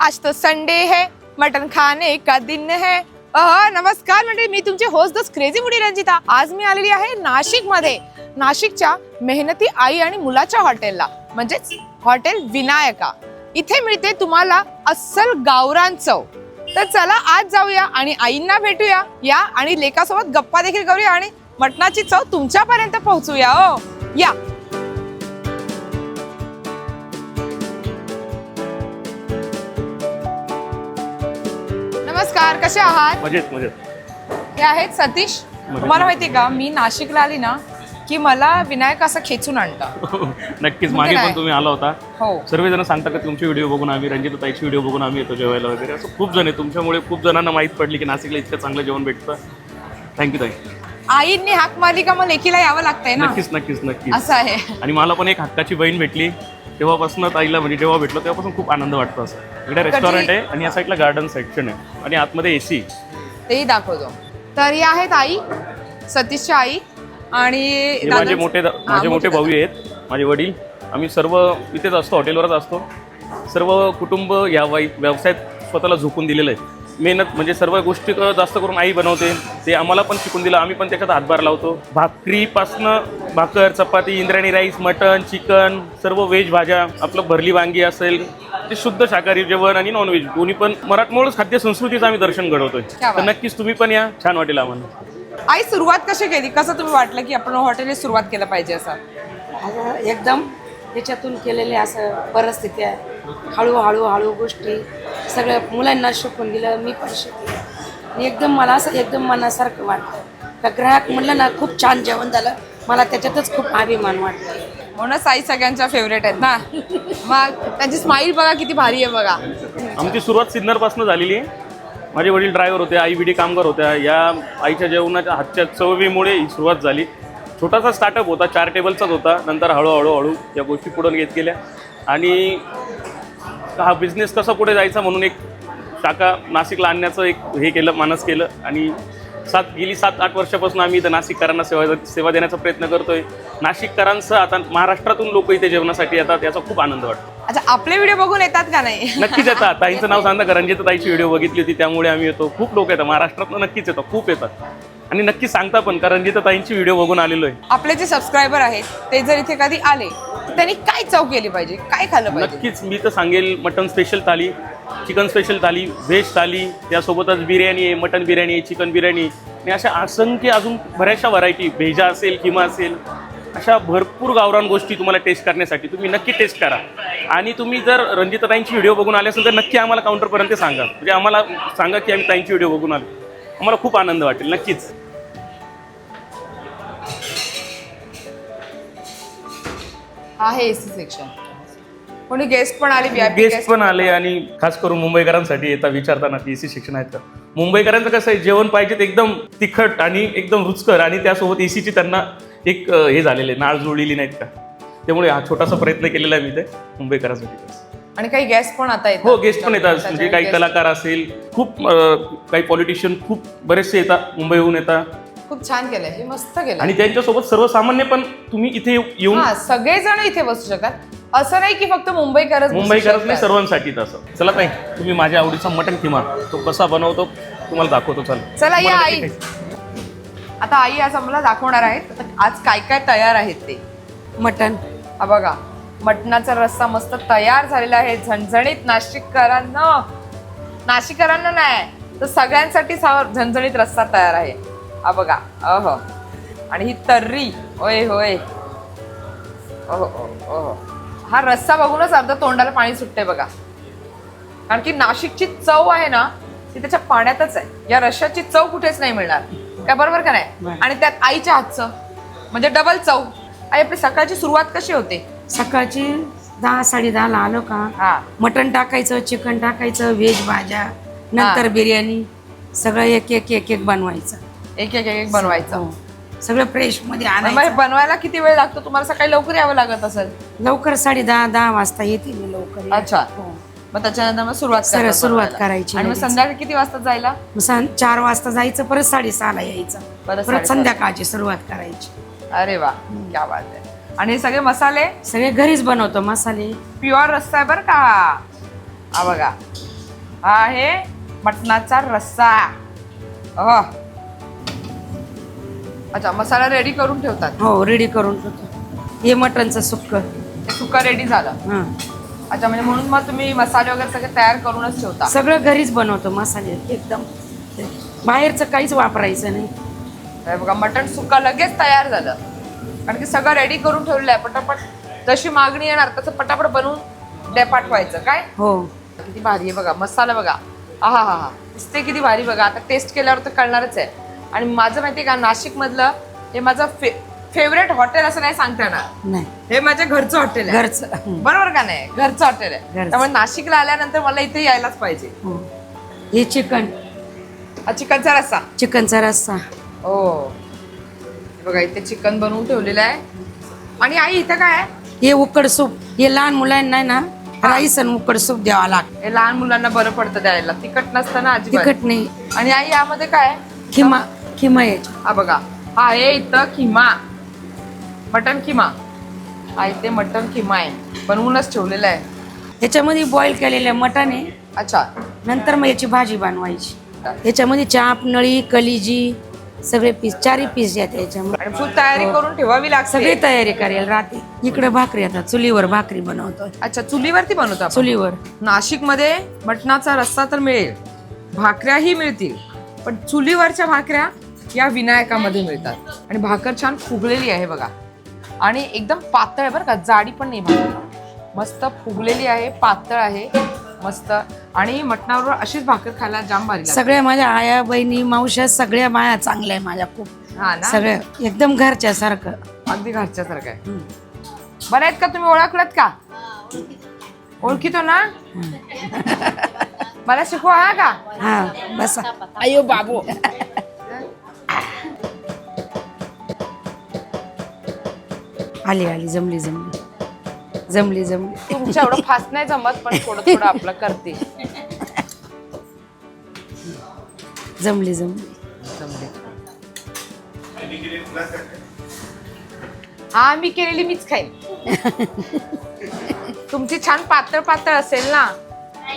आज तो संडे है मटन खाने का दिन है। अह, नमस्कार म्हणजे मी तुमचे होस्ट दस क्रेझी मुडी रंजिता. आज मी आलेली आहे नाशिकमध्ये नाशिकच्या मेहनती आई आणि मुलाच्या हॉटेलला म्हणजेच हॉटेल विनायका. इथे मिळते तुम्हाला अस्सल गावरान चव. तर चला आज जाऊया आणि आईंना भेटूया. या आणि लेकासोबत गप्पा देखील करूया आणि मटणाची चव तुमच्यापर्यंत पोहोचूया ओ या. नमस्कार कसे आहात? मजेत मजेत. हे आहेत सतीश. तुम्हाला माहितीये का मी नाशिकला आली ना की मला विनायक असं खेचून आणतं. नक्कीच म्हणजे मागे काय? पण तुम्ही आला होता. हो. सर्वजण सांगता का तुमचे व्हिडिओ बघून आम्ही रंजित ताईचे व्हिडिओ बघून आम्ही येतो जेवायला वगैरे. असं खूप जण आहे तुमच्यामुळे खूप जणांना माहीत पडली की नाशिकला इतकं चांगलं जेवण भेटतं. थँक्यू ताई आईंनी हाक मारली का मग लेकीला यावं लागतंय ना? नक्कीच नक्कीच नक्कीच. असं आहे. आणि मला पण एक हक्काची बहीण भेटली. तेव्हापासून ताईला म्हणजे जेव्हा भेटलो तेव्हापासून खूप आनंद वाटतो असं. इकडे रेस्टॉरंट आहे आणि या साईडला गार्डन सेक्शन आहे. आणि आतमध्ये एसी तेही दाखवतो. तर ही आहेत आई सतीशच्या आई आणि हे माझे दादांचं- मोठे हा, माझे मोठे भाऊ आहेत माझे वडील. आम्ही सर्व इथेच असतो हॉटेलवरच असतो. सर्व कुटुंब या वाई व्यवसायात स्वतःला झोकून दिलेलं आहे. मेहनत म्हणजे सर्व गोष्टी क- जास्त करून आई बनवते. ते आम्हाला पण शिकून दिलं. आम्ही पण त्याच्यात हातभार लावतो. भाकरीपासनं भाकर चपाती इंद्रायणी राईस मटन चिकन सर्व व्हेज भाज्या आपलं भरली वांगी असेल ते शुद्ध शाकाहारी जेवण आणि नॉनव्हेज दोन्ही पण मराठमोळच खाद्य संस्कृतीचं आम्ही दर्शन घडवतोय. तर. नक्कीच तुम्ही पण या. छान वाटेल आम्हाला. आई सुरुवात कशी केली? कसं तुम्ही वाटलं की आपण हॉटेल सुरुवात केलं पाहिजे असं? एकदम त्याच्यातून केलेले असं परिस्थिती आहे. हळूहळू हळू गोष्टी सगळ्या मुलांना शिकून दिलं मी पण शिकले. आणि एकदम मला असं एकदम मनासारखं वाटतं का ग्राहक म्हणलं ना खूप छान जेवण झालं. मला त्याच्यातच खूप अभिमान वाटतं म्हणूनच आई सगळ्यांच्या फेवरेट आहेत ना. मग त्यांची स्माईल बघा किती भारी आहे बघा. आमची सुरुवात सिन्नरपासून झालेली आहे. माझे वडील ड्रायव्हर होते आई बिडी कामगार होत्या. या आईच्या जेवणाच्या हातच्या चवीमुळे ही सुरुवात झाली. छोटासा स्टार्टअप होता चार टेबलचाच होता. नंतर हळूहळू हळू या गोष्टी पुढे घेत गेल्या. आणि हा बिझनेस कसा पुढे जायचा म्हणून एक शाखा नाशिकला आणण्याचं एक हे केलं मानस केलं. आणि सात गेली सात आठ वर्षापासून आम्ही इथं नाशिककरांना सेवा सेवा देण्याचा प्रयत्न करतोय. नाशिककरांसह आता महाराष्ट्रातून लोक इथे जेवणासाठी येतात याचा खूप आनंद वाटतो. अच्छा आपले व्हिडिओ बघून येतात का नाही? नक्कीच येतात. ताईंचं नाव सांगता का? रंजिता ताईची व्हिडिओ बघितली होती त्यामुळे आम्ही येतो. खूप लोक येतात. महाराष्ट्रातनं नक्कीच येतात. खूप येतात. आणि नक्की सांगता पण का रंजिता ताईंची व्हिडिओ बघून आलेलो आहे आपले जे सबस्क्रायबर आहेत ते जर इथे कधी आले तर त्यांनी काय चव केली पाहिजे? काय खाल्लं पाहिजे? नक्कीच मी तर सांगेल मटन स्पेशल थाली चिकन स्पेशल थाली व्हेज थाली त्यासोबतच बिर्याणी आहे मटन बिर्याणी आहे चिकन बिर्याणी आणि अशा असंख्य अजून बऱ्याचशा व्हरायटी भेजा असेल किमा असेल अशा भरपूर गावरान गोष्टी तुम्हाला टेस्ट करण्यासाठी तुम्ही नक्की टेस्ट करा. आणि तुम्ही जर रंजिता ताईंची व्हिडिओ बघून आले असेल तर नक्की आम्हाला काउंटरपर्यंत सांगा. म्हणजे आम्हाला सांगा की आम्ही ताईंची व्हिडिओ बघून आलो. आम्हाला खूप आनंद वाटेल नक्कीच. आहे एसी सेक्शन कोणी गेस्ट पण आले VIP गेस्ट पण आले आणि खास करून मुंबईकरांसाठी येतात विचारताना की एसी शिक्षण आहेत का मुंबईकरांचं कसं आहे जेवण पाहिजे एकदम तिखट आणि एकदम रुचकर आणि त्यासोबत एसीची त्यांना एक अं, हे झालेले नाळ जुळलेली नाहीत का? त्यामुळे हा छोटासा प्रयत्न केलेला आहे मी ते मुंबईकरांसाठी. आणि काही गेस्ट पण आता येतात. हो गेस्ट पण येतात. म्हणजे त्याच्यामुळे काही guest कलाकार असेल खूप अं, काही पॉलिटिशियन खूप बरेचसे येतात मुंबईहून येतात. खूप छान केलंय. हे मस्त केलं आणि त्यांच्यासोबत सर्वसामान्य पण तुम्ही इथे येऊ- येऊन हा सगळेजण इथे बसू शकतात. असं नाही की फक्त मुंबईकरच बसू मुंबईकरच नाही शकतात. सर्वांसाठी तसं. चला ताई तुम्ही माझ्या आवडीचा मटन किमा. तो कसा बनवतो तुम्हाला दाखवतो चल. चला या आई. आता आई आज आम्हाला दाखवणार आहेत आज काय काय तयार आहेत ते. मटण. हा बघा. मटणाचा रस्सा मस्त तयार झालेला आहे झणझणीत नाशिककरांना. नाशिककरांना नाही तर सगळ्यांसाठीच हा झणझणीत रस्सा तयार आहे. हा बघा अह. आणि ही तर्री होय होय. ओहो ओहो, ओहो हा रस्सा बघूनच अर्धा तोंडाला पाणी सुटते बघा. कारण की नाशिकची चव आहे ना ती त्याच्या पाण्यातच आहे. या रश्श्याची चव कुठेच नाही मिळणार. काय बरोबर का नाही. आणि त्यात आईच्या हातचं म्हणजे डबल चव. आई आपली सकाळची सुरुवात कशी होते? सकाळची दहा साडे दहाला आलो का? हा. मटण टाकायचं चिकन टाकायचं व्हेज भाज्या नंतर. बिर्याणी सगळं एक एक एक एक बनवायचं. एक एक एक बनवायचं. हो. सगळं फ्रेशमध्ये मग हे आणायचं बनवायला किती वेळ लागतो? तुम्हाला सकाळी लवकर यावं लागत असेल. लवकर साडे दहा दहा वाजता येते मी लवकर अच्छा. हो. मग त्याच्यानंतर मग सुरुवात करता सुरुवात बनवायला. करायची आणि मग लगेच. संध्याकाळी किती वाजता जायला? मग सं- चार वाजता जायचं परत साडेसहाला यायचं. परत परत साडेसहाला. संध्याकाळची सुरुवात करायची. अरे वा क्या बात आहे. आणि हे सगळे मसाले? सगळे घरीच बनवतो मसाले. प्युअर रस्सा आहे बरं का हा. बघा. हा आहे मटणाचा रस्सा. अह. अच्छा मसाला रेडी करून ठेवतात. हो रेडी करून ठेवतो. हे मटणचं सुक्क. ते सुका रेडी झालं. हां. अच्छा म्हणजे म्हणून मग तुम्ही मसाले वगैरे सगळे तयार करूनच ठेवता. सगळं घरीच बनवतो मसाले एकदम. बाहेरचं काहीच वापरायचं नाही. हे बघा मटण सुका लगेच तयार झालं. कारण की सगळं रेडी करून ठेवलेलं आहे. पटापट जशी मागणी येणार तसं पटापट बनवून डे पाठवायचं. काय? हो. किती भारी आहे बघा मसाला बघा. आहा हा हा दिसते किती भारी बघा. आता टेस्ट केल्यावर तर कळणारच आहे. आणि माझं माहिती का नाशिक मधलं हे माझं फे फेवरेट हॉटेल असं नाही सांगता येणार. नाही. हे माझ्या घरचं हॉटेल आहे. घरचं. बरोबर का नाही? घरचं हॉटेल आहे. त्यामुळे नाशिकला आल्यानंतर मला इथे यायलाच पाहिजे. हो. हे चिकन. चिकनचा रस्सा. चिकनचा रस्सा. हो. बघा इथे चिकन बनवून ठेवलेलं आहे. आणि आई इथं काय आहे? हे उकड सूप. हे लहान मुलांना ना राईस आणि उकड सूप द्यावा लागतं हे लहान मुलांना बरं पडतं द्यायला. तिखट नसतं ना तिखट नाही. आणि आई यामध्ये काय आहे? खिमा यायची हा बघा. हा आहे इथं किमा मटन किमा हा इथे मटन किमा आहे. बनवूनच ठेवलेला आहे. याच्यामध्ये बॉईल केलेलं मटण आहे. अच्छा. नंतर मग याची भाजी बनवायची. याच्यामध्ये चाप नळी कलिजी सगळे पीस चारही पीस येतात याच्यामध्ये आणि फुल तयारी. करून ठेवावी लागते. सगळी तयारी करेल रात्री. इकडे भाकरी आता चुलीवर भाकरी बनवतो अच्छा चुलीवरती बनवतो आपण. चुलीवर. नाशिकमध्ये मटणाचा रस्सा तर मिळेल. भाकऱ्याही मिळतील. पण चुलीवरच्या भाकऱ्या या विनायकामध्ये मिळतात. आणि भाकर छान फुगलेली आहे बघा. आणि एकदम पातळ आहे बरं का जाडी पण नाही भाकर. मस्त फुगलेली आहे पातळ आहे मस्त. आणि मटणाबरोबर अशीच भाकर खायला जाम भारी लागते. सगळ्या माझ्या आया बहिणी मावश्या सगळ्या माया चांगल्या आहे माझ्या खूप. हा ना? सगळ्या एकदम घरच्या सारखं. अगदी घरच्यासारखं आहे. बरं आहेत का तुम्ही ओळखलात का? ओळखीतो ना? मला शिकवा हा का? हा बसा. अयो बाबू. आली आली जमली जमली. जमली जमली. तुमच्या एवढं फास्ट नाही जमत पण थोडं थोडं आपलं करते. जमली जमली. हा मी केलेली मीच खाईन. तुमची छान पातळ पातळ असेल ना?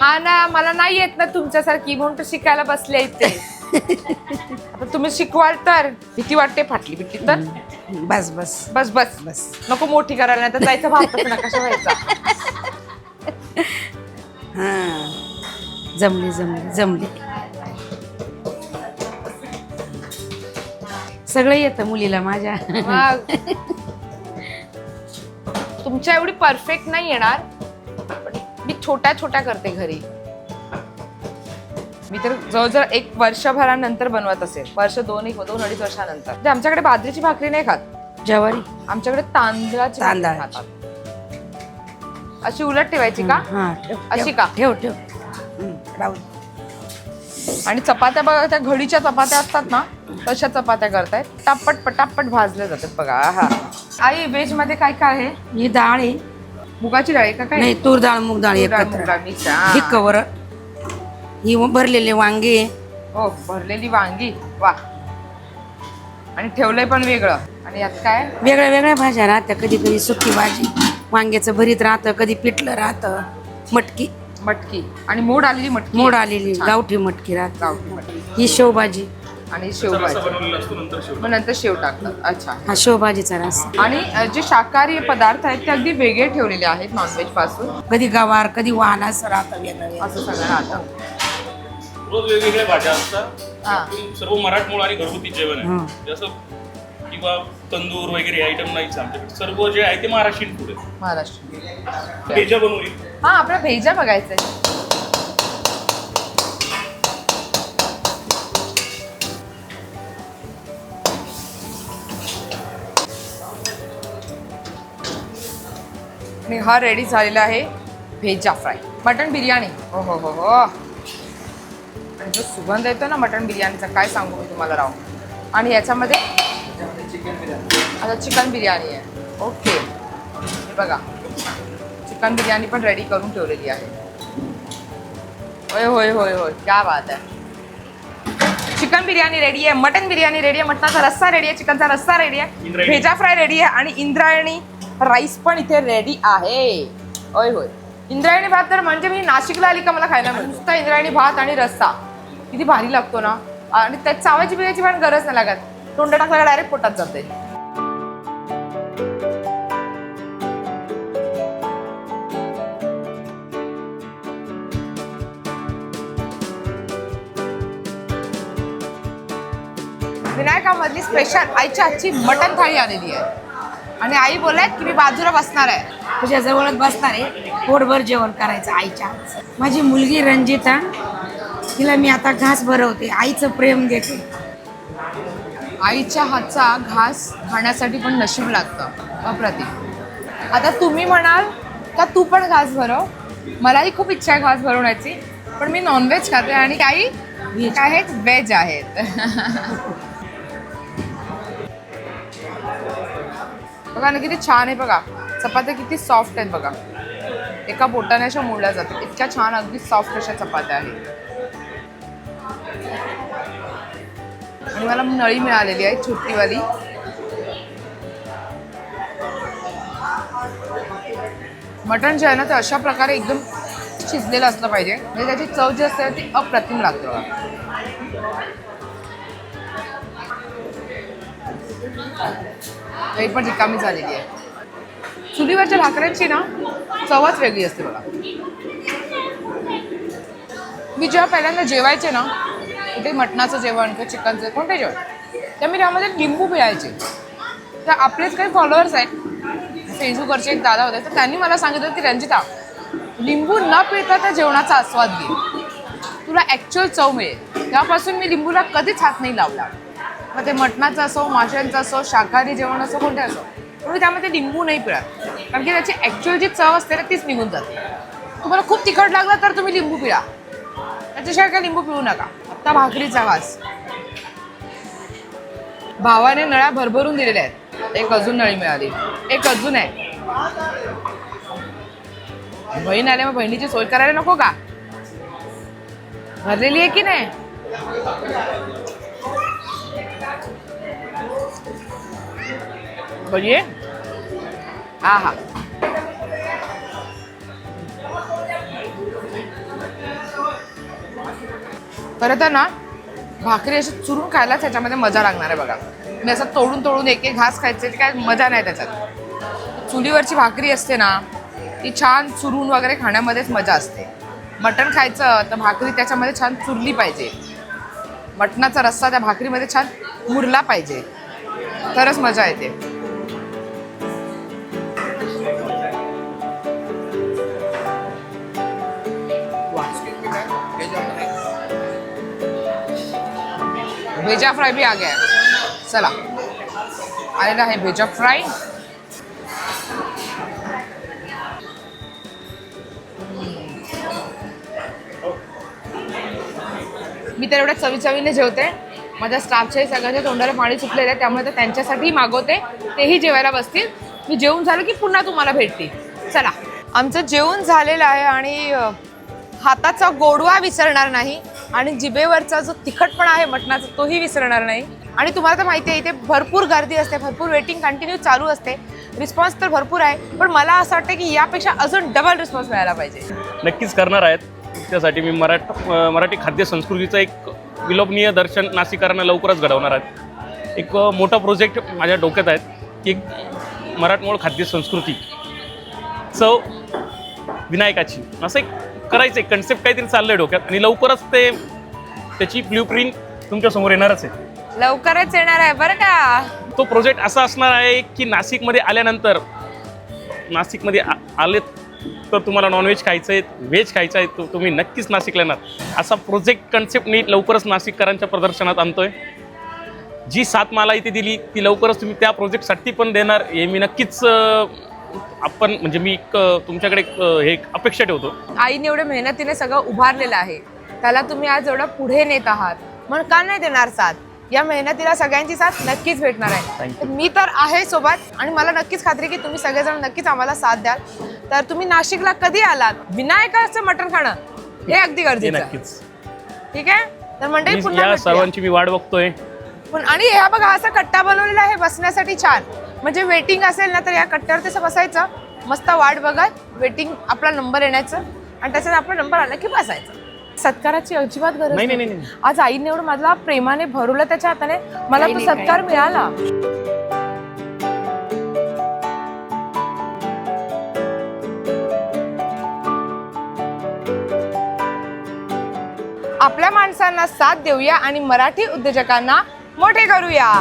हा ना मला नाही येत ना तुमच्यासारखी म्हणून तर शिकायला बसले इथे. आता तुम्ही शिकवाल तर भीती वाटते फाटली बिटली तर. बस बस. बस बस. बस. नको मोठी करायला नाही तर जायचं भागतच ना कशा व्हायचा. हा. जमली जमली जमली. सगळं येतं मुलीला माझ्या. मग तुमच्या एवढी परफेक्ट नाही येणार पण मी छोट्या छोट्या करते घरी. मी तर जवळजवळ एक वर्षभरानंतर बनवत असेल. वर्ष दोन एक दोन अडीच वर्षानंतर. म्हणजे आमच्याकडे बाजरीची भाकरी नाही खात. ज्वारी? आमच्याकडे तांदळाची भाकरी तांदळाची. खातात. अशी उलट ठेवायची का? हा ठेव अशी ठेव, का? ठेव ठेव. हं, राहू दे. आणि चपात्या बघा त्या घडीच्या चपात्या असतात ना तशा चपात्या करतायत. पटापट पटापट भाजल्या जातात बघा. हा. आई व्हेजमध्ये काय काय आहे? ही डाळ आहे. मुगाची डाळ आहे का काय? नाही तूर डाळ मूग डाळ तूर डाळ, एकत्र. डाळ. ही हा. कवर. ही भरलेले वांगे. हो भरलेली वांगी. वा. आणि ठेवलंय पण वेगळं. आणि यात काय? वेगळ्या वेगळ्या भाज्या राहत्या. कधी कधी सुकी भाजी वांग्याचं भरीत राहतं कधी पिठलं राहतं मटकी. मटकी. आणि मोड आलेली मटकी. मोड आलेली छान. गावठी मटकी राहते. गावठी मटकी. ही शेवभाजी. आणि शेवभाजी. बनवलेला असतो नंतर शेवटी मग नंतर शेव टाकतात. अच्छा. हा शेवभाजीचा रस. आणि अ, जे शाकाहारी पदार्थ आहेत ते अगदी वेगळे ठेवलेले आहेत नॉनव्हेजपासून. कधी गवार कधी वाहन असं राहतं वेगळं वेगळं. असं सगळं राहतं. रोज वेगवेगळ्या भाज्या असतात. हा. त्यातून सर्व मराठमोळ आणि घरगुती जेवण हं. आहे जसं किंवा तंदूर वगैरे आयटम नाहीच आमच्याकडे. सर्व जे आहे ते महाराष्ट्रीयन फूड आहे. महाराष्ट्र भेजा बनवली. हा आपल्या भेजा बघायचंय आणि हा रेडी झालेला आहे भेजा फ्राय मटन बिर्याणी. हो हो हो हो. आणि जो सुगंध येतो ना मटन बिर्याणीचा काय सांगू मी तुम्हाला राव? आणि याच्यामध्ये आता चिकन बिर्याणी आहे. ओके. हे बघा. चिकन बिर्याणी पण रेडी करून ठेवलेली आहे. होय होय होय होय. क्या बात आहे. चिकन बिर्याणी रेडी आहे. मटन बिर्याणी रेडी आहे. मटणाचा रस्सा रेडी आहे. चिकनचा रस्सा रेडी आहे. भेजा फ्राय रेडी आहे. आणि इंद्रायणी राईस पण इथे रेडी आहे. होय होय. इंद्रायणी भात तर म्हणजे मी नाशिकला आली का मला खायला? मिळेल नुसता इंद्रायणी भात आणि रस्सा. किती भारी लागतो ना. आणि त्यात चावायची बिवायची पण गरज नाही लागत. तोंड टाकला डायरेक्ट पोटात जाते. विनायकामधली स्पेशल आईच्या आजची मटण थाळी आलेली आहे. आणि आई बोलत की मी बाजूला बसणार आहे. तुझ्या जवळच बसणार आहे. पोटभर जेवण करायचं आईच्या माझी मुलगी रंजिता तिला मी आता घास भरवते आईचं प्रेम देते. आईच्या हातचा घास खाण्यासाठी पण नशीब लागतं अप्रतिम. आता तुम्ही म्हणाल का तू पण घास भरव? मलाही खूप इच्छा आहे घास भरवण्याची पण मी नॉनव्हेज खाते आणि काही. आहेत? व्हेज आहेत. बघा ना किती छान आहे बघा. चपात्या किती सॉफ्ट आहेत बघा. एका बोटाने अशा मोडल्या जातात. इतक्या छान अगदी सॉफ्ट अशा चपात्या आहेत. आणि मला नळी मिळालेली आहे छोटीवाली. मटण जे आहे ना ते अशा प्रकारे एकदम शिजलेलं असलं पाहिजे. म्हणजे त्याची चव जी असते ती अप्रतिम लागते बघा. पण रिकामी झालेली आहे. चुलीवरच्या भाकऱ्यांची ना चवच वेगळी असते बघा. मी जेव्हा पहिल्यांदा जेवायचे ना ते मटणाचं जेवण किंवा चिकनचं कोणते जेवण. तर मी त्यामध्ये लिंबू पिळायचे. तर आपलेच काही फॉलोअर्स आहेत. फेसबुकवरचे एक दादा होते. तर त्यांनी मला सांगितलं की रंजिता लिंबू न पिळता त्या जेवणाचा आस्वाद घे. तुला ॲक्च्युअल चव मिळेल. तेव्हापासून मी लिंबूला कधीच हात नाही लावला. मग ते मटणाचं असो माशांचं असो शाकाहारी जेवण असो कोणते असो. पण त्यामध्ये लिंबू नाही पिळत. कारण की त्याची ॲक्च्युअल जी चव असते ना तीच निघून जाते. तुम्हाला खूप तिखट लागलं तर तुम्ही लिंबू पिळा. त्याच्याशिवाय काय लिंबू पिळू नका. आत्ता भाकरीचा वास भावाने नळ्या भरभरून दिलेल्या आहेत. एक अजून नळी मिळाली. एक अजून आहे. बहीण आले मग बहिणीची सोय करायला नको का? भरलेली आहे की नाही? बघिये हा हा. खरं तर ना भाकरी अशी चुरून खायलाच ह्याच्यामध्ये मजा लागणार आहे बघा. मी असं तोडून तोडून एक एक घास खायचे काय मजा नाही त्याच्यात. चुलीवरची भाकरी असते ना ती छान चुरून वगैरे खाण्यामध्येच मजा असते. मटण खायचं तर भाकरी त्याच्यामध्ये छान चुरली पाहिजे. मटणाचा रस्सा त्या भाकरीमध्ये छान मुरला पाहिजे. तरच मजा येते. भेजा फ्राय भी आ गया है। चला। आलेला आहे भेजा फ्राय मी तर एवढ्या चवी चवीने जेवते. माझ्या स्टाफच्याही सगळ्यांच्या तोंडाला पाणी सुटलेलं आहे त्यामुळे तर त्यांच्यासाठीही मागवते. तेही जेवायला बसतील. मी जेवून झालं की पुन्हा तुम्हाला भेटतील. चला. आमचं जेवण झालेलं आहे आणि हाताचा गोडवा विसरणार नाही. आणि जिबेवरचा जो तिखटपणा आहे मटणाचा तोही विसरणार नाही. आणि तुम्हाला तर माहिती आहे इथे भरपूर गर्दी असते भरपूर वेटिंग कंटिन्यू चालू असते. रिस्पॉन्स तर भरपूर आहे पण मला असं वाटतं की यापेक्षा अजून डबल रिस्पॉन्स मिळायला पाहिजे. नक्कीच करणार आहेत. त्यासाठी मी मराठ मराठी खाद्य संस्कृतीचं एक विलोभनीय दर्शन नाशिकांना लवकरच घडवणार आहेत. एक मोठा प्रोजेक्ट माझ्या डोक्यात आहेत की मराठमोळ खाद्य संस्कृती. चव विनायकाची. असं एक करायचं कन्सेप्ट काहीतरी चाललं आहे डोक्यात. आणि लवकरच ते त्याची ब्ल्यू प्रिंट तुमच्यासमोर येणारच आहे. लवकरच येणार आहे बरं का? तो प्रोजेक्ट असा असणार आहे की नाशिकमध्ये आल्यानंतर नाशिकमध्ये आ- आलेत तर तुम्हाला नॉनव्हेज खायचं आहे व्हेज खायचं आहे तो तुम्ही नक्कीच नाशिकला येणार. असा प्रोजेक्ट कन्सेप्ट मी लवकरच नाशिककरांच्या प्रदर्शनात आणतोय. जी सात मला इथे दिली ती लवकरच तुम्ही त्या प्रोजेक्टसाठी पण देणार. हे मी नक्कीच अं, आपण म्हणजे मी एक, तुमच्याकडे हे अपेक्षा ठेवतो. आईने एवढ्या मेहनतीने सगळं उभारलेलं आहे. त्याला तुम्ही आज एवढं पुढे नेत आहात. म्हणून का नाही देणार साथ? या मेहनतीला सगळ्यांची साथ नक्कीच भेटणार आहे. तर मी तर आहे सोबत आणि मला नक्कीच खात्री की तुम्ही सगळेजण नक्कीच आम्हाला साथ द्याल. तर तुम्ही नाशिकला कधी आलात? विनायकाचं मटण खाणं हे अगदी गरजेचं आहे. नक्कीच. ठीक आहे? तर मंडळी मी पुन्हा या भेटूया. सर्वांची मी वाट बघतोय. पण आणि ह्या बघा असा कट्टा बनवलेला आहे बसण्यासाठी छान. म्हणजे वेटिंग असेल ना तर या कट्ट्यावर तसं बसायचं मस्त वाट बघत वेटिंग आपला नंबर येण्याचं. आणि त्याच्यात आपला नंबर आला की बसायचं. सत्काराची अजिबात गरज नाही, नाही, आज आईने एवढं मला प्रेमाने भरवलं त्याच्या हाताने. मला तो सत्कार मिळाला. आपल्या माणसांना साथ देऊया आणि मराठी उद्योजकांना मोठे करूया.